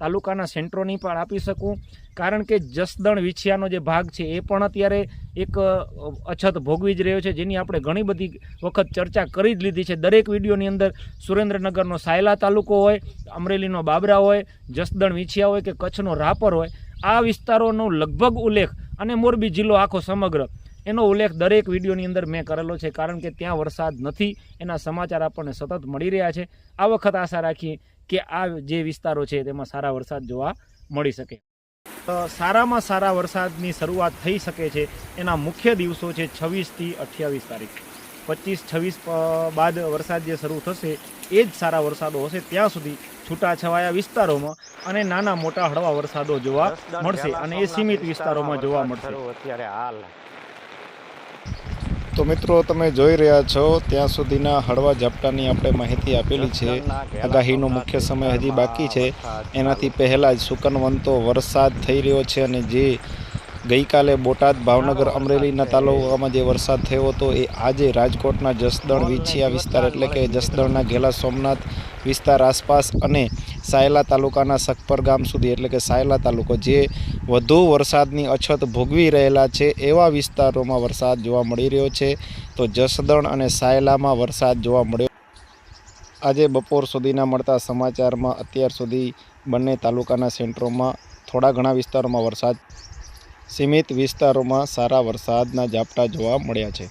તાલુકાના સેન્ટરોની પણ આપી શકું. કારણ કે જસદણ વિછિયાનો જે ભાગ છે, એ પણ અત્યારે એક અછત ભોગવી જ રહ્યો છે, જેની આપણે ઘણી બધી વખત ચર્ચા કરી જ લીધી છે. દરેક વિડીયોની અંદર સુરેન્દ્રનગરનો સાયલા તાલુકો હોય, અમરેલીનો બાબરા હોય, જસદણ વિછિયા હોય કે કચ્છનો રાપર હોય, આ વિસ્તારોનો લગભગ ઉલ્લેખ અને મોરબી જિલ્લો આખો સમગ્ર એનો ઉલ્લેખ દરેક વિડીયોની અંદર મેં કરેલો છે કારણ કે ત્યાં વરસાદ નથી એના સમાચાર આપણને સતત મળી રહ્યા છે. આ વખત આશા રાખીએ કે આ જે વિસ્તારો છે તેમાં સારા વરસાદ જોવા મળી શકે. સારામાં સારા વરસાદની શરૂઆત થઈ શકે છે એના મુખ્ય દિવસો છે છવ્વીસથી અઠ્યાવીસ તારીખ. પચીસ છવ્વીસ બાદ વરસાદ જે શરૂ થશે એ જ સારા વરસાદો હશે. ત્યાં સુધી છૂટાછવાયા વિસ્તારોમાં અને નાના મોટા હળવા વરસાદો જોવા મળશે અને એ સીમિત વિસ્તારોમાં જોવા મળશે. અત્યારે હાલ. તો મિત્રો, તમે જોઈ રહ્યા છો, ત્યાં સુધીના હળવા ઝાપટાની આપણે માહિતી આપેલી છે. આગાહીનો મુખ્ય સમય હજી બાકી છે. એનાથી પહેલાં જ સુકનવંતો વરસાદ થઈ રહ્યો છે અને જે ગઈકાલે બોટાદ, ભાવનગર અમરેલીના તાલુકામાં જે વરસાદ થયો હતો, એ આજે રાજકોટના જસદણ, વિછિયા વિસ્તાર એટલે કે જસદણના ઘેલા સોમનાથ વિસ્તાર આસપાસ અને સાયલા તાલુકાના સખપર ગામ સુધી એટલે કે સાયલા તાલુકો, જે વધુ વરસાદની અછત ભોગવી રહેલા છે એવા વિસ્તારોમાં વરસાદ જોવા મળી રહ્યો છે. તો જસદણ અને સાયલામાં વરસાદ જોવા મળ્યો. આજે બપોર સુધીના મળતા સમાચારમાં અત્યાર સુધી બંને તાલુકાના સેન્ટરોમાં થોડા ઘણા વિસ્તારોમાં વરસાદ સીમિત વિસ્તારોમાં સારા વરસાદના ઝાપટા જોવા મળ્યા છે.